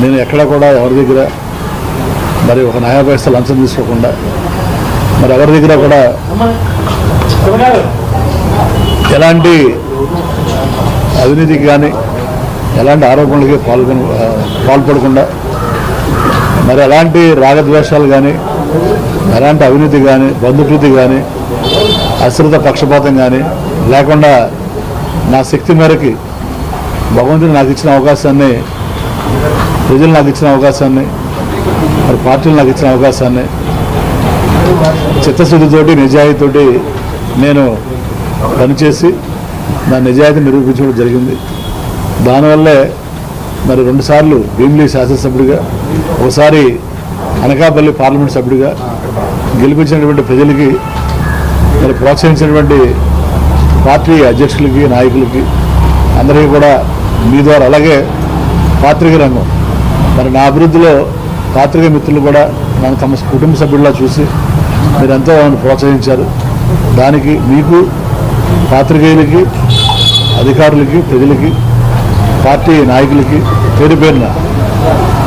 నేను ఎక్కడ కూడా ఎవరి దగ్గర మరి ఒక న్యాయ పైసలు లంచం తీసుకోకుండా మరి ఎవరి దగ్గర కూడా ఎలాంటి అవినీతికి కానీ ఎలాంటి ఆరోపణలకి పాల్గొన పాల్పడకుండా మరి ఎలాంటి రాగద్వేషాలు కానీ ఎలాంటి అవినీతి కానీ బంధుప్రీతి కానీ అశ్రిత పక్షపాతం కానీ లేకుండా నా శక్తి మేరకి భగవంతుడు నాకు ఇచ్చిన అవకాశాన్ని ప్రజలు నాకు ఇచ్చిన అవకాశాన్ని మరి పార్టీలు నాకు ఇచ్చిన అవకాశాన్ని చిత్తశుద్ధితోటి నిజాయితీతోటి నేను పనిచేసి నా నిజాయితీ నిరూపించడం జరిగింది. దానివల్లే మరి రెండుసార్లు భీమిలీ శాసనసభ్యుడిగా ఒకసారి అనకాపల్లి పార్లమెంట్ సభ్యుడిగా గెలిపించినటువంటి ప్రజలకి మరి ప్రోత్సహించినటువంటి పార్టీ అధ్యక్షులకి నాయకులకి అందరికీ కూడా మీ ద్వారా అలాగే పాత్రిక రంగం మరి నా అభివృద్ధిలో పాత్రిక మిత్రులు కూడా నన్ను తమ కుటుంబ సభ్యుల్లా చూసి మీరు ఎంతో నన్ను ప్రోత్సహించారు. దానికి మీకు పాత్రికేయులకి అధికారులకి ప్రజలకి పార్టీ నాయకులకి పేరు పేరున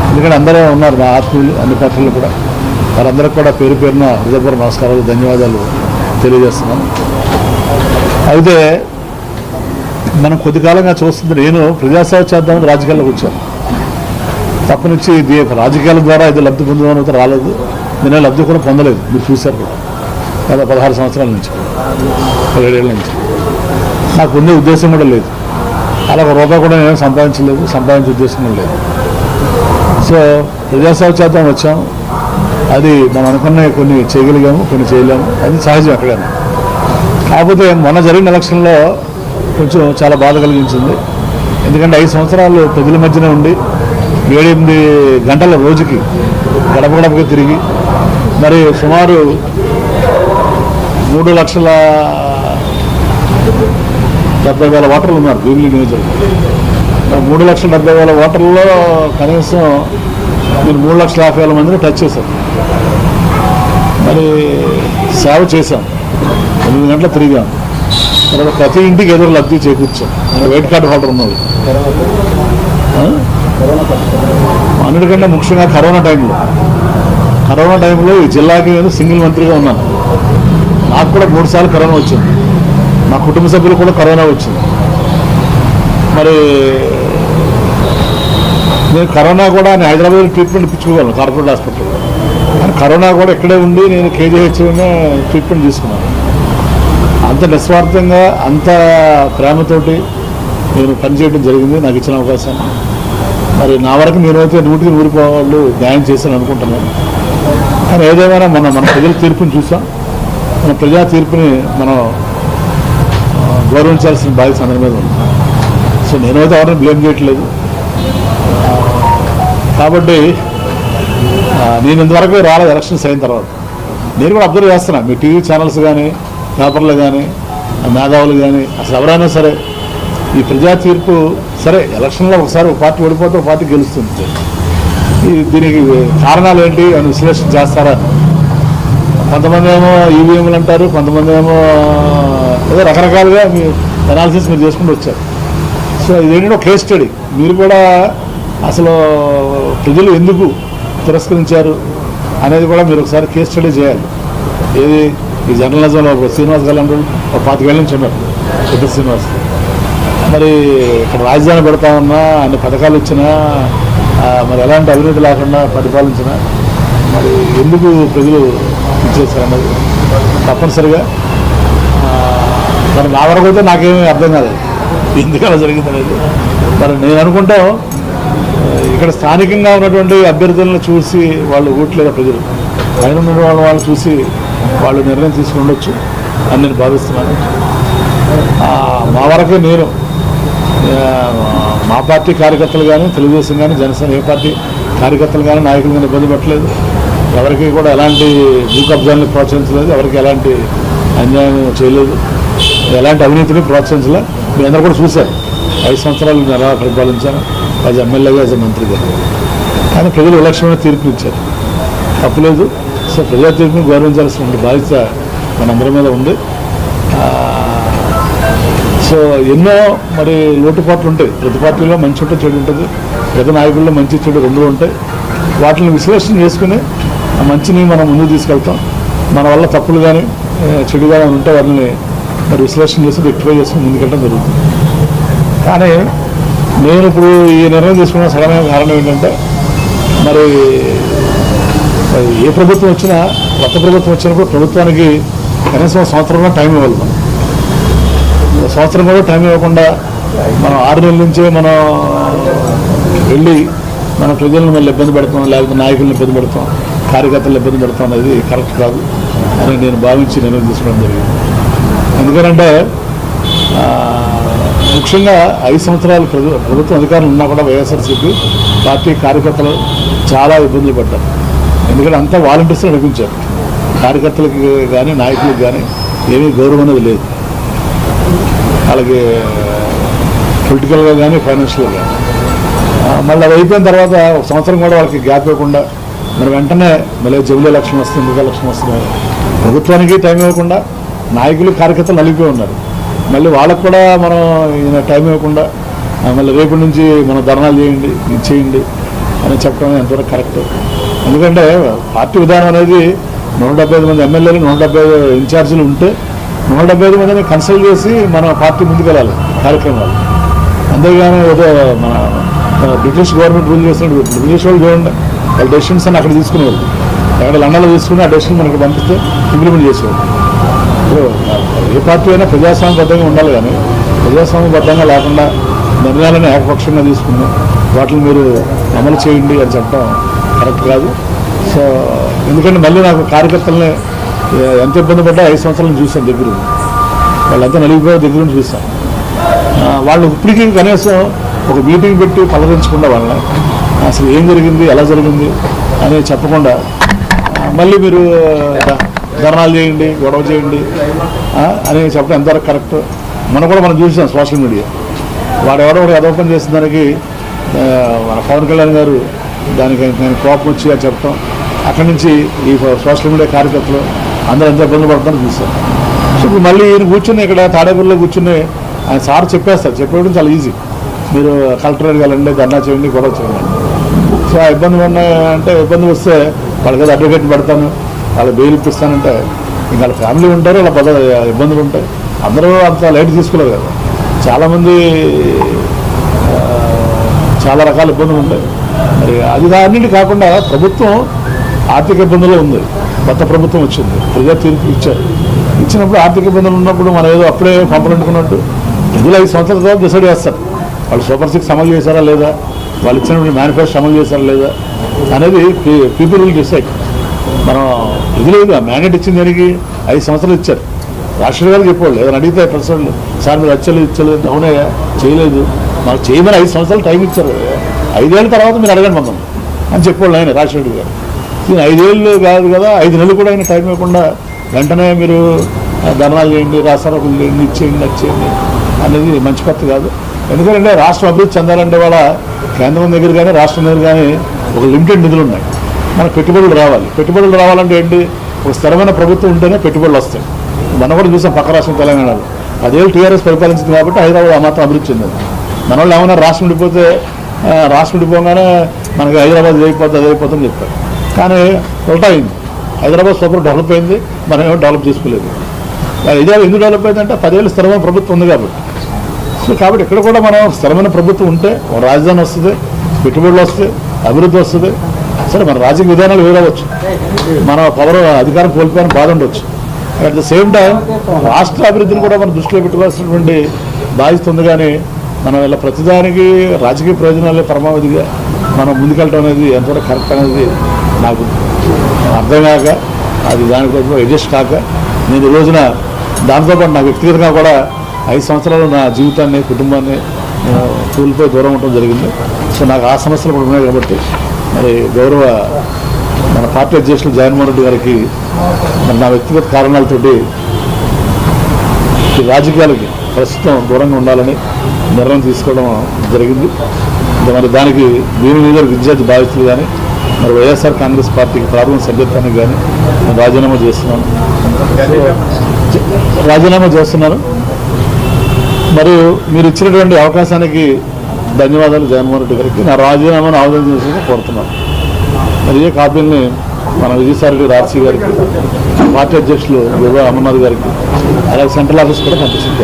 ఎందుకంటే అందరూ ఉన్నారు నా ఆత్మీయులు అన్ని పార్టీలు కూడా. వారందరికీ కూడా పేరు పేరున హృదయపూర్వక నమస్కారాలు ధన్యవాదాలు తెలియజేస్తున్నాను అయితే మనం కొద్ది కాలంగా చూస్తుంది నేను ప్రజాసేవ చేద్దామని రాజకీయాల్లోకి వచ్చాను. తప్ప నుంచి ఇది రాజకీయాల ద్వారా ఇది లబ్ధి పొందుదామని రాలేదు. నేను లబ్ధి కూడా పొందలేదు. మీరు చూశారు కూడా గత పదహారు సంవత్సరాల నుంచి. పదిహేడేళ్ళ నుంచి. నాకు ఉండే ఉద్దేశం కూడా లేదు. అలా ఒక రూపాయి కూడా నేను సంపాదించలేదు. సంపాదించే ఉద్దేశం కూడా లేదు. సో ప్రజాసేవ చేద్దాం వచ్చాం. అది మనం అనుకున్న కొన్ని చేయగలిగాము కొన్ని చేయలేము. అది సహజం ఎక్కడైనా. కాకపోతే మొన్న జరిగిన ఎలక్షన్లో కొంచెం చాలా బాధ కలిగించింది. ఎందుకంటే ఐదు సంవత్సరాలు ప్రజల మధ్యనే ఉండి ఏడెనిమిది గంటల రోజుకి గడప గడపగా తిరిగి మరి సుమారు మూడు లక్షల డెబ్బై వేల ఓటర్లు ఉన్నారు భీమిలి నియోజకవర్గం. మూడు లక్షల డెబ్బై వేల ఓటర్లలో కనీసం మీరు మూడు లక్షల యాభై వేల మందిని టచ్ చేశారు. మరి సేవ చేశాం. ఎనిమిది గంటలు తిరిగాం. తర్వాత ప్రతి ఇంటికి ఎదురు లబ్ధి చేకూర్చాం. వెయిట్ కార్డు హోల్డర్ ఉన్నది అన్నిటికంటే ముఖ్యంగా కరోనా టైంలో. కరోనా టైంలో ఈ జిల్లాకి నేను సింగిల్ మంత్రిగా ఉన్నాను. నాకు కూడా మూడుసార్లు కరోనా వచ్చింది. మా కుటుంబ సభ్యులు కూడా కరోనా వచ్చింది. మరి నేను కరోనా కూడా నేను హైదరాబాద్ ట్రీట్మెంట్ ఇప్పించుకోగలను కార్పొరేట్ హాస్పిటల్ కానీ కరోనా కూడా ఇక్కడే ఉండి నేను కేజీహెచ్లోనే ట్రీట్మెంట్ తీసుకున్నాను. అంత నిస్వార్థంగా అంత ప్రేమతోటి నేను పనిచేయడం జరిగింది. నాకు ఇచ్చిన అవకాశాన్ని. మరి నా వరకు నేనైతే నూటికి నూరు వాళ్ళు న్యాయం చేశాను అనుకుంటున్నాను. కానీ ఏదేమైనా మన మన ప్రజల తీర్పుని చూసాం. మన ప్రజా తీర్పుని మనం గౌరవించాల్సిన బాధ్యత అందరి మీద ఉంది. సో నేనైతే ఎవరిని బ్లేమ్ చేయట్లేదు. కాబట్టి నేను ఇంతవరకు రాలేదు ఎలక్షన్స్ అయిన తర్వాత. నేను కూడా అబ్జర్వ్ చేస్తున్నా. మీ టీవీ ఛానల్స్ కానీ పేపర్లు కానీ మేధావులు కానీ అసలు ఎవరైనా సరే ఈ ప్రజా తీర్పు సరే ఎలక్షన్లో ఒకసారి ఒక పార్టీ ఓడిపోతే ఒక పార్టీ గెలుస్తుంది. ఈ దీనికి కారణాలు ఏంటి అని విశ్లేషణ చేస్తారా? కొంతమంది ఏమో ఈవీఎంలు అంటారు కొంతమంది ఏమో ఏదో రకరకాలుగా మీ అనాలిసిస్ మీరు చేసుకుంటూ వచ్చారు. సో ఇదేంటంటే ఒక కేస్ స్టడీ మీరు కూడా అసలు ప్రజలు ఎందుకు తిరస్కరించారు అనేది కూడా మీరు ఒకసారి కేస్ స్టడీ చేయాలి. ఏది? ఈ జర్నలిజంలో ఒక శ్రీనివాస్ గారు అంటారు ఒక పాతికేళ్ళ నుంచి ఉన్నారు. పెద్ద శ్రీనివాస్. మరి ఇక్కడ రాజధాని పెడతా ఉన్నా అన్ని పథకాలు ఇచ్చినా మరి ఎలాంటి అవినీతి లేకుండా పరిపాలించినా మరి ఎందుకు ప్రజలు ఇచ్చేసారన్నది తప్పనిసరిగా మరి నా వరకు అయితే నాకేమీ అర్థం కాదు ఎందుకలా జరిగిందనేది. జరిగింది అనేది మరి నేను అనుకుంటాం ఇక్కడ స్థానికంగా ఉన్నటువంటి అభ్యర్థులను చూసి వాళ్ళు ఓట్లేదా ప్రజలు? పైన ఉన్న వాళ్ళు వాళ్ళు చూసి వాళ్ళు నిర్ణయం తీసుకుండొచ్చు అని నేను భావిస్తున్నాను. మా వరకే నేను మా పార్టీ కార్యకర్తలు కానీ తెలుగుదేశం కానీ జనసేన ఏ పార్టీ కార్యకర్తలు కానీ నాయకులు కానీ ఇబ్బంది పెట్టలేదు. ఎవరికి కూడా ఎలాంటి భూ కబ్జాలను ప్రోత్సహించలేదు. ఎవరికి ఎలాంటి అన్యాయం చేయలేదు. ఎలాంటి అవినీతిని ప్రోత్సహించలే. మీ అందరూ కూడా చూశారు. ఐదు సంవత్సరాలు నేను ఎలా పరిపాలించాను యాజ్ ఎమ్మెల్యేగా యాజ్ మంత్రిగా. కానీ ప్రజలు విలక్షణమైన తీర్పు ఇచ్చారు. తప్పులేదు సో ప్రజా తీర్పును గౌరవించాల్సిన బాధ్యత మనందరి మీద ఉంది. సో ఎన్నో మరి లోటుపాట్లు ఉంటాయి. ప్రతి పార్టీలో మంచి ఉంటుంది చెడు ఉంటుంది. పెద్ద నాయకుల్లో మంచి చెడు రెండు ఉంటాయి. వాటిని విశ్లేషణ చేసుకుని ఆ మంచిని మనం ముందుకు తీసుకెళ్తాం. మన వల్ల తప్పులు కానీ చెడు కానీ ఉంటే వాటిని మరి విశ్లేషణ చేసి రెక్టిఫై చేసుకుని ముందుకెళ్ళడం జరుగుతుంది. కానీ నేను ఇప్పుడు ఈ నిర్ణయం తీసుకున్న సడమైన కారణం ఏంటంటే మరి ఏ ప్రభుత్వం వచ్చినా కొత్త ప్రభుత్వం వచ్చినప్పుడు ప్రభుత్వానికి కనీసం సంవత్సరంలో టైం ఇవ్వాలి. మనం సంవత్సరం కూడా టైం ఇవ్వకుండా మనం ఆరు నెలల నుంచే మనం వెళ్ళి మన ప్రజలను మళ్ళీ ఇబ్బంది పెడతాం లేకపోతే నాయకులను ఇబ్బంది పెడతాం కార్యకర్తలను ఇబ్బంది పెడతాం అనేది కరెక్ట్ కాదు అని నేను భావించి నిర్ణయం తీసుకోవడం జరిగింది. ఎందుకంటే ముఖ్యంగా ఐదు సంవత్సరాలు ప్రభుత్వం అధికారులు ఉన్నా కూడా వైఎస్ఆర్సీపీ పార్టీ కార్యకర్తలు చాలా ఇబ్బందులు పడ్డారు. ఎందుకంటే అంతా వాలంటీర్స్ నడిపించారు కార్యకర్తలకి కానీ నాయకులకు కానీ ఏమీ గౌరవం అనేది లేదు. వాళ్ళకి పొలిటికల్గా కానీ ఫైనాన్షియల్గా కానీ మళ్ళీ అది అయిపోయిన తర్వాత ఒక సంవత్సరం కూడా వాళ్ళకి గ్యాప్ ఇవ్వకుండా మరి వెంటనే మళ్ళీ జమిలీ ఎలక్షన్ వస్తుంది ఎందుకు ఎలక్షన్ వస్తుంది? ప్రభుత్వానికి టైం ఇవ్వకుండా నాయకులు కార్యకర్తలు నలిగిపోయి ఉన్నారు. మళ్ళీ వాళ్ళకు కూడా మనం టైం ఇవ్వకుండా మళ్ళీ రేపు నుంచి మనం ధర్నాలు చేయండి ఇది చేయండి అని చెప్పడం ఎంతవరకు కరెక్ట్ ఎందుకంటే పార్టీ విధానం అనేది నూట ఐదు మంది ఎమ్మెల్యేలు నూట డెబ్బై ఇన్ఛార్జీలు ఉంటే నూట డెబ్బై ఐదు మందిని కన్సల్ట్ చేసి మన పార్టీ ముందుకెళ్ళాలి కార్యక్రమాలు. అంతేగాని ఏదో మన మన బ్రిటిష్ గవర్నమెంట్ రూల్ చేసినట్టు బ్రిటిష్ వాళ్ళు చూడండి వాళ్ళ డెసిషన్స్ అని అక్కడ తీసుకునేవాళ్ళు. ఎక్కడ లండన్లో తీసుకుని ఆ డెసిషన్ మనకి పంపిస్తే ఇంప్లిమెంట్ చేసేవాళ్ళు. ఏ పార్టీ అయినా ప్రజాస్వామ్యబద్ధంగా ఉండాలి కానీ ప్రజాస్వామ్యబద్ధంగా లేకుండా నిర్ణయాలను ఏకపక్షంగా తీసుకుని వాటిని మీరు అమలు చేయండి అని చెప్పడం కరెక్ట్ కాదు. సో ఎందుకంటే మళ్ళీ నాకు కార్యకర్తలనే ఎంత ఇబ్బంది పడ్డా ఐదు సంవత్సరాలను చూసాం దగ్గర. వాళ్ళంతా నలిగిపోయే దగ్గర నుంచి చూసాం వాళ్ళు ఇప్పటికీ కనీసం ఒక మీటింగ్ పెట్టి పలకరించకుండా వాళ్ళని అసలు ఏం జరిగింది? ఎలా జరిగింది? అని చెప్పకుండా మళ్ళీ మీరు ధర్నాలు చేయండి గొడవ చేయండి. అనేది అని చెప్పడం ఎంతవరకు కరెక్ట్? మనం కూడా మనం చూసాం సోషల్ మీడియా. వాడు ఎవడో ఒకటి అదోపం చేసిన దానికి మన పవన్ కళ్యాణ్ గారు దానికి నేను కోపం వచ్చి అని చెప్పడం అక్కడి నుంచి ఈ సోషల్ మీడియా కార్యకర్తలు అందరూ ఎంత ఇబ్బంది పడుతున్నారో చూస్తారు. సో ఇప్పుడు మళ్ళీ ఈయన కూర్చుని ఇక్కడ తాడేపల్లిలో కూర్చుని ఆయన సార్ చెప్పేస్తారు. చెప్పేయడం చాలా ఈజీ మీరు కలెక్టరేట్ వెళ్ళండి ధర్నా చేయండి గొడవ చేయండి సో ఆ ఇబ్బంది ఉన్న అంటే ఇబ్బంది వస్తే వాళ్ళకి ఏదో అడ్వకేట్ పెడతాను వాళ్ళ బెయిల్ ఇప్పిస్తానంటే ఇంకా వాళ్ళ ఫ్యామిలీ ఉంటారు వాళ్ళ పద ఇబ్బందులు ఉంటాయి. అందరూ అంత లైట్ తీసుకోలేదు కదా. చాలామంది చాలా రకాల ఇబ్బందులు ఉంటాయి. మరి అది అన్నింటి కాకుండా ప్రభుత్వం ఆర్థిక ఇబ్బందులు ఉంది. కొత్త ప్రభుత్వం వచ్చింది. ప్రజా తీర్పు ఇచ్చారు. ఇచ్చినప్పుడు ఆర్థిక ఇబ్బందులు ఉన్నప్పుడు మనం ఏదో అప్పుడే పంపనుకున్నట్టు ఇందులో ఐదు సంవత్సరాల తర్వాత డిసైడ్ చేస్తారు. వాళ్ళు సూపర్ సిక్స్ అమలు చేశారా లేదా? వాళ్ళు ఇచ్చినటువంటి మేనిఫెస్టో అమలు చేశారా లేదా? అనేది పీపుల్ విల్ డిసైడ్. మనం ఇది లేదు. ఆ మ్యాండేట్ ఇచ్చిన దానికి? ఐదు సంవత్సరాలు ఇచ్చారు. రాష్ట్ర గారు చెప్పేవాళ్ళు ఏదైనా అడిగితే ప్రశ్నలు సార్ మీరు వచ్చలేదు ఇచ్చలేదు అవునయ్యా చేయలేదు. మాకు చేయమని ఐదు సంవత్సరాలు టైం ఇచ్చారు. ఐదేళ్ళ తర్వాత మీరు అడగండి మమ్మల్ని అని చెప్పేవాళ్ళు ఆయన రాజశేఖర్ గారు. ఇది ఐదేళ్ళు కాదు కదా ఐదు నెలలు కూడా ఆయన టైం ఇవ్వకుండా వెంటనే మీరు ఆ, ధర్నాలు చేయండి రాసరకులు చేయండి ఇచ్చేయండి నచ్చేయండి అనేది మంచి పద్ధతి కాదు. ఎందుకంటే రాష్ట్రం అభివృద్ధి చెందాలంటే వాళ్ళ కేంద్రం దగ్గర కానీ రాష్ట్రం దగ్గర కానీ ఒక లిమిటెడ్ నిధులు ఉన్నాయి. మనకు పెట్టుబడులు రావాలి. పెట్టుబడులు రావాలంటే ఏంటి? ఒక స్థిరమైన ప్రభుత్వం ఉంటేనే పెట్టుబడులు వస్తాయి. మనం కూడా చూసాం పక్క రాష్ట్రం తెలంగాణలో. అదేళ్ళు టీఆర్ఎస్ పరిపాలించింది కాబట్టి హైదరాబాద్ ఆ మాత్రం అభివృద్ధి చెందింది. మన వాళ్ళు ఏమైనా రాష్ట్రం ఉండిపోతే రాష్ట్రం ఉండిపోగానే మనకి హైదరాబాద్ అయిపోతుంది అదైపోతుందని చెప్పారు. కానీ ఉల్టా అయింది. హైదరాబాద్ సూపర్ డెవలప్ అయింది మనం ఏమో డెవలప్ చేసుకోలేదు. ఇదే ఎందుకు డెవలప్ అయిందంటే పదేళ్ళు స్థిరమైన ప్రభుత్వం ఉంది కాబట్టి. సో కాబట్టి ఇక్కడ కూడా మనం స్థిరమైన ప్రభుత్వం ఉంటే రాజధాని వస్తుంది పెట్టుబడులు వస్తాయి అభివృద్ధి వస్తుంది. సరే మన రాజకీయ విధానాలు వేరవచ్చు మన పవర్ అధికారం కోల్పోయిన బాధ ఉండొచ్చు. అట్ ద సేమ్ టైం రాష్ట్ర అభివృద్ధిని కూడా మనం దృష్టిలో పెట్టుకోవాల్సినటువంటి బాధ్యత ఉంది కానీ మనం ఇలా ప్రతిదానికి రాజకీయ ప్రయోజనాలే పరమావధిగా మనం ముందుకెళ్ళటం అనేది ఎంతవరకు కరెక్ట్ అనేది నాకు అర్థం కాక అది దానికోసం అడ్జస్ట్ కాక నేను ఈ రోజున దాంతోపాటు నా వ్యక్తిగతంగా కూడా ఐదు సంవత్సరాలు నా జీవితాన్ని కుటుంబాన్ని ఆ, కూలిపోయి దూరం ఉండటం జరిగింది. సో నాకు ఆ సమస్యలు కూడా ఉన్నాయి కాబట్టి మరి గౌరవ మన పార్టీ అధ్యక్షులు జగన్మోహన్ రెడ్డి గారికి మరి నా వ్యక్తిగత కారణాలతోటి రాజకీయాలకి ప్రస్తుతం దూరంగా ఉండాలని నిర్ణయం తీసుకోవడం జరిగింది. మరి దానికి దీని మీద విద్యార్థి బాధితులు కానీ మరి వైఎస్ఆర్ కాంగ్రెస్ పార్టీకి ప్రాథమిక సభ్యత్వానికి కానీ నేను రాజీనామా చేస్తున్నాను. రాజీనామా చేస్తున్నాను. మరియు మీరు ఇచ్చినటువంటి అవకాశానికి ధన్యవాదాలు జగన్మోహన్ రెడ్డి గారికి. నా రాజీనామాను ఆవేదన చేసుకుని కోరుతున్నాను. మరి ఏ కాపీల్ని మన విజయసాయి రెడ్డి రాజశీ గారికి పార్టీ అధ్యక్షులు వివా అమర్నాథ్ గారికి అలాగే సెంట్రల్ ఆఫీస్ కూడా పంపిస్తుంది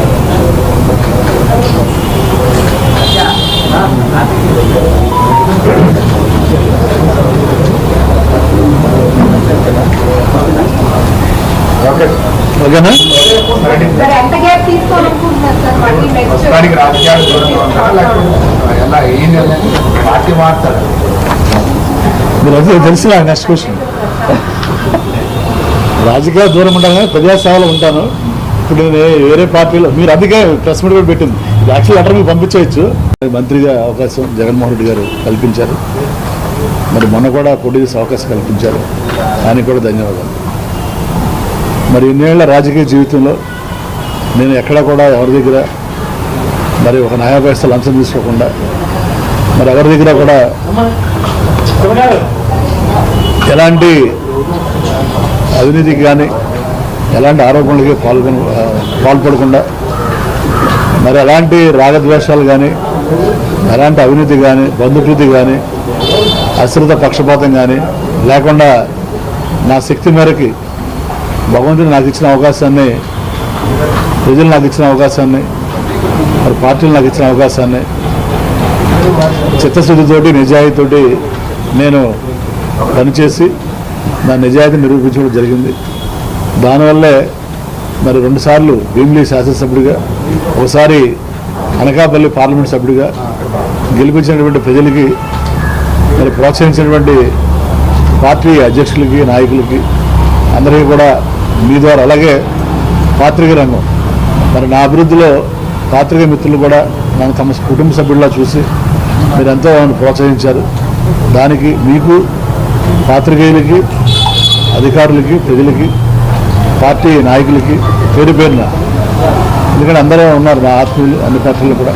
ప్రస్తుతానికి రాజకీయాలు ఎలా ఏం నిర్ణయం పార్టీ మీరు అదే నెక్స్ట్ క్వశ్చన్ రాజకీయ దూరం ఉంటాను కానీ ప్రజాసేవలో ఉంటాను. ఇప్పుడు నేను వేరే పార్టీలో మీరు అందుకే ప్రెస్ మీట్ కూడా పెట్టింది. యాక్చువల్ లెటర్ మీకు పంపించవచ్చు మంత్రిగా అవకాశం జగన్మోహన్ రెడ్డి గారు కల్పించారు. మరి మొన్న కూడా పోటీ చేసే అవకాశం కల్పించారు. దానికి కూడా ధన్యవాదాలు. మరి ఇన్నేళ్ళ రాజకీయ జీవితంలో నేను ఎక్కడ కూడా ఎవరి దగ్గర మరి ఒక న్యాయ లంచం తీసుకోకుండా మరి ఎవరి దగ్గర కూడా ఎలాంటి అవినీతికి కానీ ఎలాంటి ఆరోపణలకి పాల్గొన పాల్పడకుండా మరి ఎలాంటి రాగద్వేషాలు కానీ ఎలాంటి అవినీతి కానీ బంధుప్రీతి కానీ అశ్రిత పక్షపాతం కానీ లేకుండా నా శక్తి మేరకి భగవంతుడు నాకు ఇచ్చిన అవకాశాన్ని ప్రజలు నాకు ఇచ్చిన అవకాశాన్ని మరి పార్టీలు నాకు ఇచ్చిన అవకాశాన్ని చిత్తశుద్ధితోటి నిజాయితీతోటి నేను పనిచేసి నా నిజాయితీ నిరూపించడం జరిగింది. దానివల్లే మరి రెండుసార్లు భీమిలీ శాసనసభ్యుడిగా ఒకసారి అనకాపల్లి పార్లమెంట్ సభ్యుడిగా గెలిపించినటువంటి ప్రజలకి మరి ప్రోత్సహించినటువంటి పార్టీ అధ్యక్షులకి నాయకులకి అందరికీ కూడా మీ ద్వారా అలాగే పాత్రిక రంగం. మరి నా అభివృద్ధిలో పాత్రిక మిత్రులు కూడా నన్ను తమ కుటుంబ సభ్యుల్లా చూసి మీరు ఎంతో నన్ను ప్రోత్సహించారు. దానికి మీకు పాత్రికేయులకి అధికారులకి ప్రజలకి పార్టీ నాయకులకి పేరు పేరున. ఎందుకంటే అందరూ ఉన్నారు నా ఆత్మీయులు అన్ని పార్టీలు కూడా.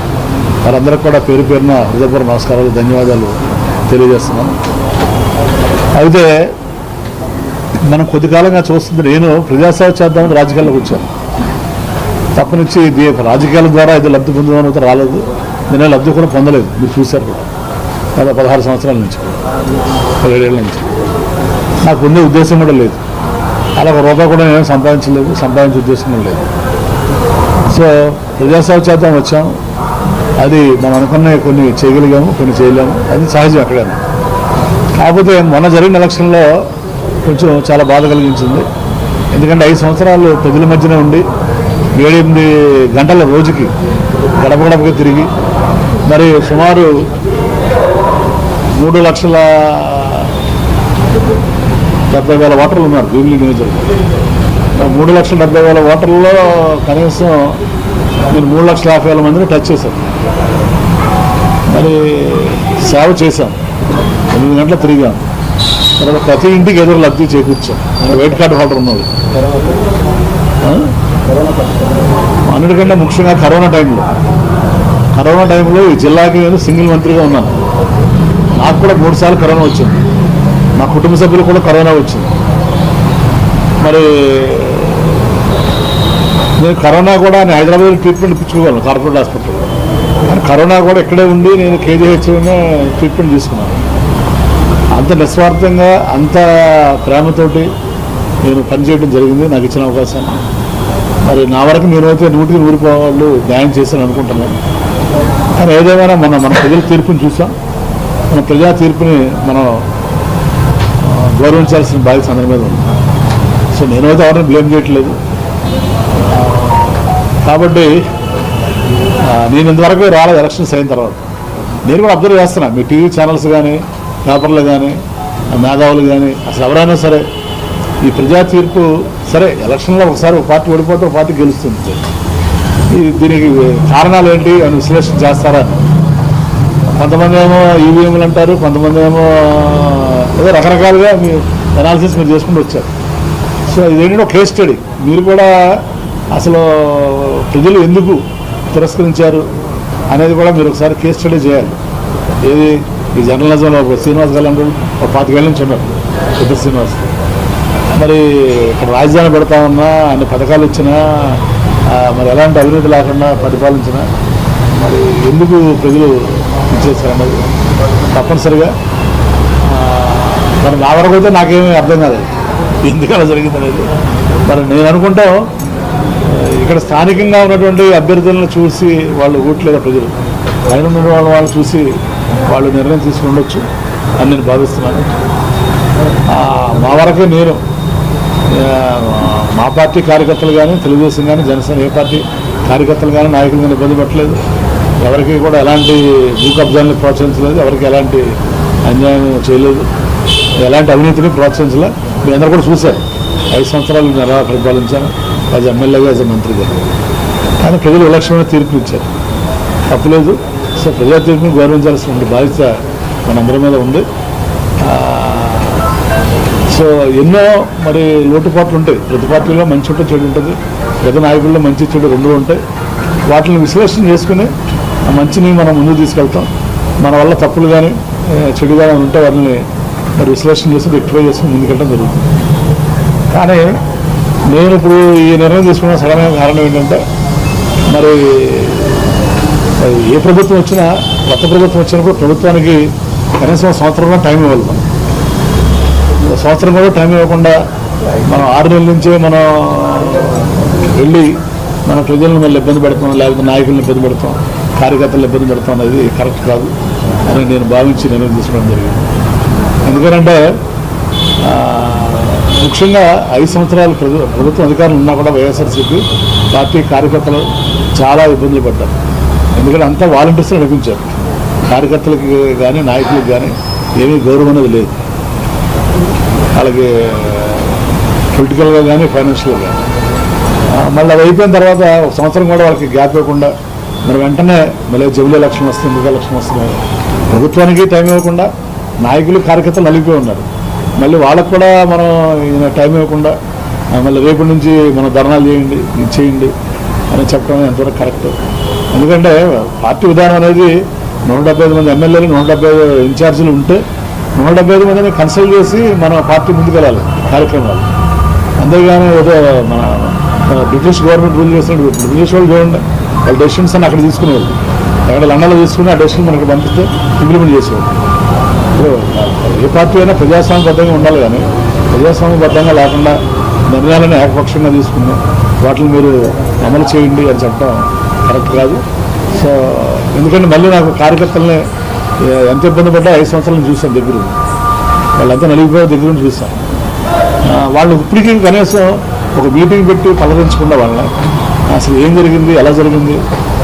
వారందరికీ కూడా పేరు పేరున హృదయపూర్వక నమస్కారాలు ధన్యవాదాలు తెలియజేస్తున్నాను అయితే మనం కొద్ది కాలంగా చూస్తుంది నేను ప్రజాసేవ చేద్దామని రాజకీయాల్లోకి వచ్చాను. తప్ప నుంచి ఇది రాజకీయాల ద్వారా ఇది లబ్ధి పొందుదామని అయితే రాలేదు. నేను లబ్ధి కూడా పొందలేదు. మీరు చూశారు కూడా గత పదహారు సంవత్సరాల నుంచి పదిహేడేళ్ళ నుంచి. నాకు ఉండే ఉద్దేశం కూడా లేదు. అలా ఒక రూపాయి కూడా నేను సంపాదించలేదు సంపాదించే ఉద్దేశం లేదు. సో ప్రజాసేవ చేద్దాం వచ్చాం. అది మనం అనుకున్న కొన్ని చేయగలిగాము కొన్ని చేయలేము. అది సహజం ఎక్కడైనా. కాకపోతే మొన్న జరిగిన ఎలక్షన్లో కొంచెం చాలా బాధ కలిగించింది. ఎందుకంటే ఐదు సంవత్సరాలు ప్రజల మధ్యన ఉండి ఏడెనిమిది గంటల రోజుకి గడప గడపగా తిరిగి మరి సుమారు మూడు లక్షల డెబ్బై వేల ఓటర్లు ఉన్నారు భీమిలి నియోజకవర్గం మూడు లక్షల డెబ్బై వేల ఓటర్లలో కనీసం నేను మూడు లక్షల యాభై వేల మందిని టచ్ చేశాను మరి సేవ చేశాం. ఎనిమిది గంటలు తిరిగాం. తర్వాత ప్రతి ఇంటికి ఎదురు లబ్ధి చేకూర్చాం. వెయిట్ కార్డు హోల్డర్ ఉన్నది అన్నిటికంటే ముఖ్యంగా కరోనా టైంలో. కరోనా టైంలో ఈ జిల్లాకి నేను సింగిల్ మంత్రిగా ఉన్నాను. నాకు కూడా మూడు సార్లు కరోనా వచ్చింది. మా కుటుంబ సభ్యులు కూడా కరోనా వచ్చింది. మరి నేను కరోనా కూడా నేను హైదరాబాద్ ట్రీట్మెంట్ ఇప్పించుకోగలను కార్పొరేట్ హాస్పిటల్లో. కానీ కరోనా కూడా ఇక్కడే ఉండి నేను కేజీహెచ్లోనే ట్రీట్మెంట్ తీసుకున్నాను. అంత నిస్వార్థంగా అంత ప్రేమతోటి నేను పనిచేయడం జరిగింది నాకు ఇచ్చిన అవకాశాన్ని. మరి నా వరకు నేనైతే నూటికి నూరు వాళ్ళు న్యాయం చేశాను అనుకుంటున్నాను. కానీ ఏదేమైనా మన మన ప్రజల తీర్పుని చూసాం. మన ప్రజా తీర్పుని మనం గౌరవించాల్సిన బాధ్యత అందరి మీద ఉంది. సో నేనైతే ఎవరిని బ్లేమ్ చేయట్లేదు. కాబట్టి నేను ఇంతవరకు రాలేదు ఎలక్షన్స్ అయిన తర్వాత. నేను కూడా అబ్జర్వ్ చేస్తున్నా. మీ టీవీ ఛానల్స్ కానీ పేపర్లు కానీ మేధావులు కానీ అసలు ఎవరైనా సరే ఈ ప్రజా తీర్పు సరే ఎలక్షన్లో ఒకసారి ఒక పార్టీ ఓడిపోతే ఒక పార్టీ గెలుస్తుంది. దీనికి కారణాలు ఏంటి అని విశ్లేషణ చేస్తారా? కొంతమంది ఏమో ఈవీఎంలు అంటారు కొంతమంది ఏమో ఏదో రకరకాలుగా మీ అనాలిసిస్ మీరు చేసుకుంటూ వచ్చారు. సో ఇదేంటంటే ఒక కేస్ స్టడీ మీరు కూడా అసలు ప్రజలు ఎందుకు తిరస్కరించారు అనేది కూడా మీరు ఒకసారి కేస్ స్టడీ చేయాలి. ఏది? ఈ జర్నలిజంలో ఒక శ్రీనివాస్ గారు ఒక పాతికేళ్ళ నుంచి ఉన్నారు. పెద్ద శ్రీనివాస్. మరి ఇక్కడ రాజధాని పెడతా ఉన్నా అన్ని పథకాలు ఇచ్చినా మరి ఎలాంటి అవినీతి లేకుండా పరిపాలించినా మరి ఎందుకు ప్రజలు ఇచ్చేసారన్నది తప్పనిసరిగా మరి నా వరకు అయితే నాకేమీ అర్థం కాదు ఎందుకలా అలా జరిగింది అనేది మరి నేను అనుకుంటా ఇక్కడ స్థానికంగా ఉన్నటువంటి అభ్యర్థులను చూసి వాళ్ళు ఓట్లేదా ప్రజలు పైన ఉన్న వాళ్ళ వాళ్ళు చూసి వాళ్ళు నిర్ణయం తీసుకుని ఉండొచ్చు అని నేను భావిస్తున్నాను. మా వరకే నేను మా పార్టీ కార్యకర్తలు కానీ తెలుగుదేశం కానీ జనసేన ఏ పార్టీ కార్యకర్తలు కానీ నాయకులు కానీ ఇబ్బంది పెట్టలేదు ఎవరికి కూడా ఎలాంటి భూ కబ్జాలను ప్రోత్సహించలేదు ఎవరికి ఎలాంటి అన్యాయం చేయలేదు. ఎలాంటి అవినీతిని ప్రోత్సహించలే. మీ అందరూ కూడా చూశారు. ఐదు సంవత్సరాలు నేను ఎలా పరిపాలించాను? యాజ్ ఎమ్మెల్యేగా యాజ్ మంత్రిగా. కానీ ప్రజలు విలక్షణమైన తీర్పు ఇచ్చారు. తప్పలేదు సో ప్రజా తీర్పుని గౌరవించాల్సిన బాధ్యత మనందరి మీద ఉంది. సో ఎన్నో మరి లోటుపాట్లు ఉంటాయి. ప్రతి పార్టీలో మంచి ఉంటే చెడు ఉంటుంది. పెద్ద నాయకుల్లో మంచి చెడు రెండు ఉంటాయి. వాటిని విశ్లేషణ చేసుకుని ఆ మంచిని మనం ముందుకు తీసుకెళ్తాం. మన వల్ల తప్పులు కానీ చెడు కానీ ఉంటే వాటిని మరి విశ్లేషణ చేసి రెక్టిఫై చేసుకుని ముందుకెళ్ళడం జరుగుతుంది. కానీ నేను ఇప్పుడు ఈ నిర్ణయం తీసుకున్న సడన్గా కారణం ఏంటంటే మరి ఏ ప్రభుత్వం వచ్చినా కొత్త ప్రభుత్వం వచ్చినప్పుడు ప్రభుత్వానికి కనీసం సంవత్సరంలో టైం ఇవ్వాలి మనం సంవత్సరం కూడా టైం ఇవ్వకుండా మనం ఆరు నెలల నుంచే మనం వెళ్ళి మన ప్రజలను మళ్ళీ ఇబ్బంది పెడతాం లేకపోతే నాయకులను ఇబ్బంది పెడతాం కార్యకర్తలను ఇబ్బంది పెడతాం అనేది కరెక్ట్ కాదు అని నేను భావించి నిర్ణయం తీసుకోవడం జరిగింది. ఎందుకంటే ముఖ్యంగా ఐదు సంవత్సరాలు ప్రభు- ప్రభుత్వం అధికారులు ఉన్నా కూడా వైఎస్ఆర్సీపీ పార్టీ కార్యకర్తలు చాలా ఇబ్బందులు పడ్డారు. ఎందుకంటే అంతా వాలంటీర్స్ని నడిపించారు. కార్యకర్తలకి కానీ నాయకులకు కానీ ఏమీ గౌరవం అనేది లేదు. వాళ్ళకి పొలిటికల్గా కానీ ఫైనాన్షియల్గా కానీ మళ్ళీ అది అయిపోయిన తర్వాత ఒక సంవత్సరం కూడా వాళ్ళకి గ్యాప్ ఇవ్వకుండా మరి వెంటనే మళ్ళీ జమిలీ ఎలక్షన్ వస్తుంది ఎందుకు ఎలక్షన్ వస్తుంది. ప్రభుత్వానికి టైం ఇవ్వకుండా నాయకులు కార్యకర్తలు నలిగిపోయి ఉన్నారు. మళ్ళీ వాళ్ళకు కూడా మనం ఈయన టైం ఇవ్వకుండా మళ్ళీ రేపటి నుంచి మనం ధర్నాలు చేయండి ఇది చేయండి అని చెప్పడం ఎంతవరకు కరెక్ట్. ఎందుకంటే పార్టీ విధానం అనేది నూట డెబ్బై ఐదు మంది ఎమ్మెల్యేలు నూట డెబ్బై ఐదు ఇన్ఛార్జీలు ఉంటే నూట డెబ్బై ఐదు మందిని కన్సల్ట్ చేసి మన పార్టీ ముందుకెళ్ళాలి కార్యక్రమాలు. అంతేగాని ఏదో మన మన బ్రిటిష్ గవర్నమెంట్ రూల్ చేసినట్టు బ్రిటిష్ వాళ్ళు చూడండి వాళ్ళ డెసిషన్స్ అని అక్కడ తీసుకునేవాళ్ళు. ఎక్కడ లండన్లో తీసుకుని ఆ డెసిషన్ మనకి పంపిస్తే ఇంప్లిమెంట్ చేసేవాళ్ళు. ఇప్పుడు ఏ పార్టీ అయినా ప్రజాస్వామ్యబద్ధంగా ఉండాలి కానీ ప్రజాస్వామ్యబద్ధంగా లేకుండా నిర్ణయాలను ఏకపక్షంగా తీసుకుని వాటిని మీరు అమలు చేయండి అని చెప్పడం కరెక్ట్ కాదు. సో ఎందుకంటే మళ్ళీ నాకు కార్యకర్తలని ఎంత ఇబ్బంది పడ్డా ఐదు సంవత్సరాలు చూశాను దగ్గర. వాళ్ళంతా నలిగిపోయే దగ్గర నుంచి చూస్తాను వాళ్ళు ఇప్పటికీ కనీసం ఒక మీటింగ్ పెట్టి పలకరించకుండా వాళ్ళని అసలు ఏం జరిగింది? ఎలా జరిగింది?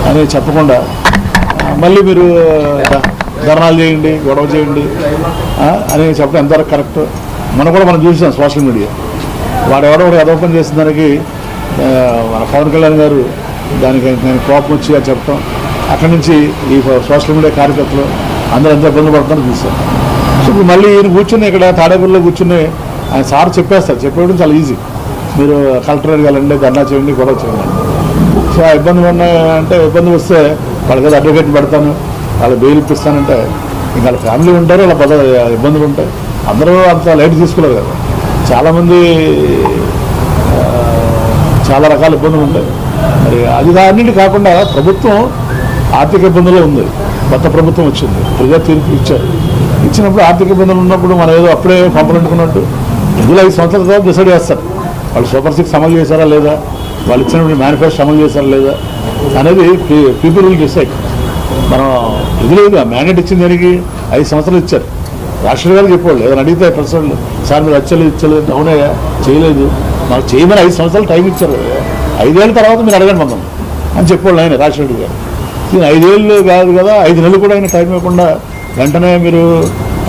అని చెప్పకుండా మళ్ళీ మీరు ధర్నాలు చేయండి గొడవ చేయండి అని చెప్పడం ఎంతవరకు కరెక్ట్? మనం కూడా మనం చూసాం సోషల్ మీడియా. వాడు ఎవడో ఒకటి అదోపం చేసిన దానికి మన పవన్ కళ్యాణ్ గారు దానికి నేను కోపం వచ్చి అది చెప్పడం అక్కడి నుంచి ఈ సోషల్ మీడియా కార్యకర్తలు అందరూ ఎంత ఇబ్బంది పడుతున్నారో చూసాం. సో ఇప్పుడు మళ్ళీ ఈయన కూర్చుని ఇక్కడ తాడేపల్లిలో కూర్చుని ఆయన సార్ చెప్పేస్తారు. చెప్పేయడం చాలా ఈజీ మీరు కలెక్టరేట్ వెళ్ళండి ధర్నా చేయండి గొడవ చేయండి. సో ఆ ఇబ్బంది ఉన్నాయంటే ఇబ్బంది వస్తే వాళ్ళకి ఏదో అడ్వకేట్ పెడతాను. వాళ్ళ బెయిల్ ఇప్పిస్తానంటే ఇంకా వాళ్ళ ఫ్యామిలీ ఉంటారు వాళ్ళ పద ఇబ్బందులు ఉంటాయి. అందరూ అంత లైట్ తీసుకోలేరు కదా. చాలామంది చాలా రకాల ఇబ్బందులు ఉంటాయి. మరి అది అన్నింటి కాకుండా ప్రభుత్వం ఆర్థిక ఇబ్బందులే ఉంది. కొత్త ప్రభుత్వం వచ్చింది. ప్రజా తీర్పు ఇచ్చారు. ఇచ్చినప్పుడు ఆర్థిక ఇబ్బందులు ఉన్నప్పుడు మనం ఏదో అప్పుడే పంపలంటుకున్నట్టు ఇందులో ఐదు సంవత్సరాల తర్వాత డిసైడ్ చేస్తారు. వాళ్ళు సూపర్ సిక్స్ అమలు చేశారా లేదా? వాళ్ళు ఇచ్చినప్పుడు మేనిఫెస్టో అమలు చేశారా లేదా? అనేది పీపుల్ విల్ డిసైడ్. మనం ఇది లేదు? ఆ మ్యాండేట్ ఇచ్చిన దానికి? ఐదు సంవత్సరాలు ఇచ్చారు. రాష్ట్ర గారు చెప్పేవాళ్ళు ఏదైనా అడిగితే ప్రశ్నలు. సార్ మీరు వచ్చలేదు ఇచ్చలేదు అవునయ్యా చేయలేదు. మాకు చేయమని ఐదు సంవత్సరాలు టైం ఇచ్చారు. ఐదేళ్ళ తర్వాత మీరు అడగండి మమ్మల్ని. అని చెప్పేవాళ్ళు ఆయన రాజశేఖర్ గారు. ఈయన ఐదేళ్ళు కాదు కదా ఐదు నెలలు కూడా ఆయన టైం ఇవ్వకుండా వెంటనే మీరు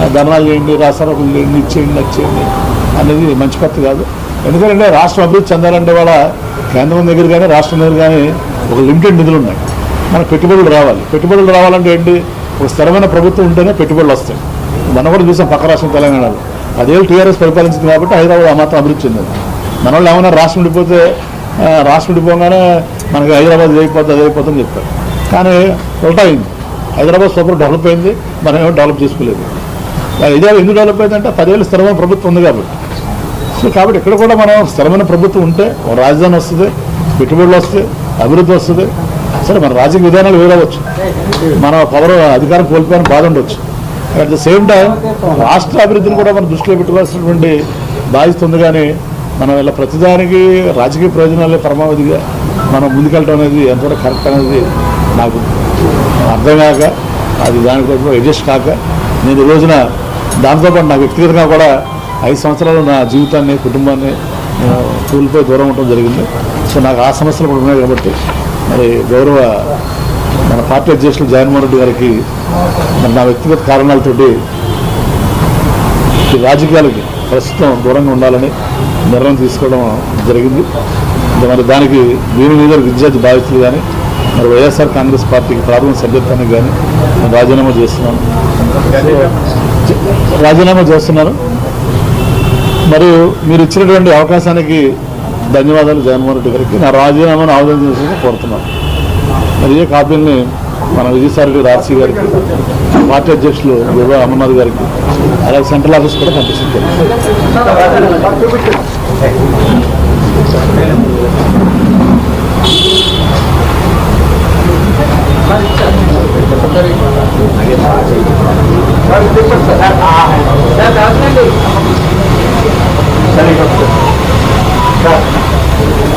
ఆ, ధర్నాలు చేయండి రాసారోకులు చేయండి ఇచ్చేయండి నచ్చేయండి అనేది మంచి పత్తి కాదు. ఎందుకంటే రాష్ట్రం అభివృద్ధి చెందాలంటే వాళ్ళ కేంద్రం దగ్గర కానీ రాష్ట్రం దగ్గర కానీ ఒక లిమిటెడ్ నిధులు ఉన్నాయి. మనకు పెట్టుబడులు రావాలి. పెట్టుబడులు రావాలంటే ఏంటి? ఒక స్థిరమైన ప్రభుత్వం ఉంటేనే పెట్టుబడులు వస్తాయి. మనం కూడా చూసాం పక్క రాష్ట్రం తెలంగాణలో. అదే టీఆర్ఎస్ పరిపాలించింది కాబట్టి హైదరాబాద్ ఆ మాత్రం అభివృద్ధి చెందింది. మన వాళ్ళు ఏమైనా రాష్ట్రం ఉండిపోతే రాష్ట్రం ఉండిపోగానే మనకి హైదరాబాద్ అయిపోతుంది అది అయిపోతుందని చెప్పారు. కానీ ఉల్టా అయింది. హైదరాబాద్ సూపర్ డెవలప్ అయింది మనం ఏమో డెవలప్ చేసుకోలేదు. ఇదే ఎందుకు డెవలప్ అయిందంటే పదేళ్ళు స్థిరమైన ప్రభుత్వం ఉంది కాబట్టి. సో కాబట్టి ఇక్కడ కూడా మనం స్థిరమైన ప్రభుత్వం ఉంటే ఒక రాజధాని వస్తుంది పెట్టుబడులు వస్తాయి అభివృద్ధి వస్తుంది సరే మన రాజకీయ విధానాలు వేరవచ్చు మన పవర్ అధికారం కోల్పోయిన బాధ ఉండొచ్చు. అట్ ద సేమ్ టైం రాష్ట్ర అభివృద్ధిని కూడా మనం దృష్టిలో పెట్టుకోవాల్సినటువంటి బాధ్యత ఉంది కానీ మనం ఇలా ప్రతిదానికి రాజకీయ ప్రయోజనాలే పరమావధిగా మనం ముందుకెళ్ళడం అనేది ఎంతవరకు కరెక్ట్ అనేది నాకు అర్థం కాక అది దానికోసం అడ్జస్ట్ కాక నేను ఈ రోజున దాంతోపాటు నా వ్యక్తిగతంగా కూడా ఐదు సంవత్సరాలు నా జీవితాన్ని కుటుంబాన్ని కూలిపోయి దూరం ఉండడం జరిగింది. సో నాకు ఆ సమస్యలు కూడా ఉన్నాయి కాబట్టి మరి గౌరవ మన పార్టీ అధ్యక్షులు జగన్మోహన్ రెడ్డి గారికి మరి నా వ్యక్తిగత కారణాలతోటి ఈ రాజకీయాలకి ప్రస్తుతం దూరంగా ఉండాలని నిర్ణయం తీసుకోవడం జరిగింది. మరి దానికి దీని మీద విద్యార్థి బాధితులు కానీ మరి వైఎస్ఆర్ కాంగ్రెస్ పార్టీకి ప్రాథమిక సభ్యత్వానికి కానీ నేను రాజీనామా చేస్తున్నాను. రాజీనామా చేస్తున్నాను. మరియు మీరు ఇచ్చినటువంటి అవకాశానికి ధన్యవాదాలు జగన్మోహన్ రెడ్డి గారికి. నా రాజీనామాను ఆవేదన చేసి కోరుతున్నాను. మరి ఏ కాపీని మన విజయసాయి రెడ్డి రాజశీ గారికి పార్టీ అధ్యక్షులు వివా అమర్నాథ్ గారికి అలాగే సెంట్రల్ ఆఫీస్ కూడా పంపిస్తుంది ఓకేనా సార్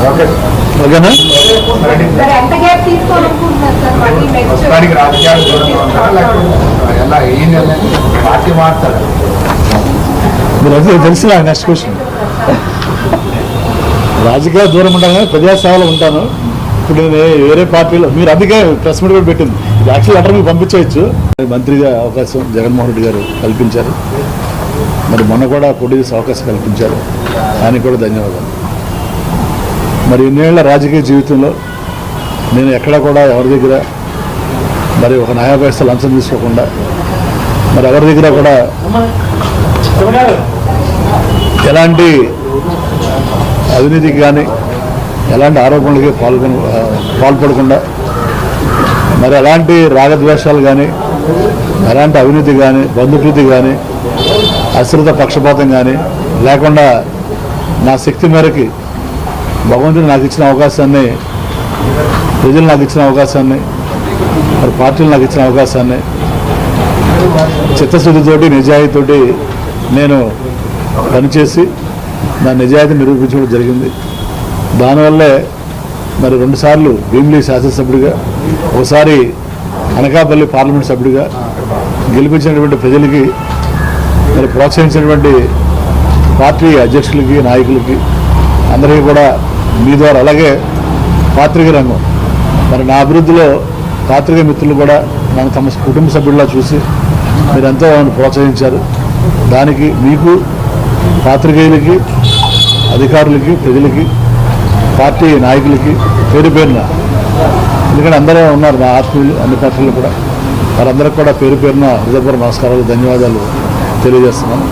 మళ్ళీ నెక్స్ట్ మీరు? అదే తెలిసిన క్వశ్చన్ రాజకీయ దూరం ఉంటాను కానీ ప్రజాసేవలో ఉంటాను. ఇప్పుడు నేను వేరే పార్టీలో మీరు అందుకే ప్రెస్ మీట్ కూడా పెట్టింది. యాక్చువల్ లెటర్ మీకు పంపించవచ్చు మంత్రిగా అవకాశం జగన్మోహన్ రెడ్డి గారు కల్పించారు. మరి మొన్న కూడా పోటీ చేసే అవకాశం కల్పించారు. ఆయనకు కూడా ధన్యవాదాలు. మరి ఎన్నేళ్ళ రాజకీయ జీవితంలో నేను ఎక్కడ కూడా ఎవరి దగ్గర మరి ఒక న్యాయవ్యవస్థ లంచం తీసుకోకుండా మరి ఎవరి దగ్గర కూడా ఎలాంటి అవినీతికి కానీ ఎలాంటి ఆరోపణలకి పాల్గొన పాల్పడకుండా మరి ఎలాంటి రాగద్వేషాలు కానీ ఎలాంటి అవినీతి కానీ బంధుప్రీతి కానీ అశ్రిత పక్షపాతం కానీ లేకుండా నా శక్తి మేరకి భగవంతుడు నాకు ఇచ్చిన అవకాశాన్ని ప్రజలు నాకు ఇచ్చిన అవకాశాన్ని మరి పార్టీలు నాకు ఇచ్చిన అవకాశాన్ని చిత్తశుద్ధితోటి నిజాయితీతోటి నేను పనిచేసి నా నిజాయితీ నిరూపించడం జరిగింది. దానివల్లే మరి రెండుసార్లు భీమిలీ శాసనసభ్యుడిగా ఒకసారి అనకాపల్లి పార్లమెంట్ సభ్యుడిగా గెలిపించినటువంటి ప్రజలకి మరి ప్రోత్సహించినటువంటి పార్టీ అధ్యక్షులకి నాయకులకి అందరికీ కూడా మీ ద్వారా అలాగే పాత్రిక రంగం. మరి నా అభివృద్ధిలో పాత్రిక మిత్రులు కూడా నన్ను తమ కుటుంబ సభ్యుల్లా చూసి మీరు ఎంతో ప్రోత్సహించారు. దానికి మీకు పాత్రికేయులకి అధికారులకి ప్రజలకి పార్టీ నాయకులకి పేరు పేరున ఎందుకంటే అందరూ ఉన్నారు నా ఆత్మీయులు అన్ని పార్టీలు కూడా. వారందరికీ కూడా పేరు పేరున హృదయపూర్వ నమస్కారాలు ధన్యవాదాలు తెలియజేస్తున్నాను.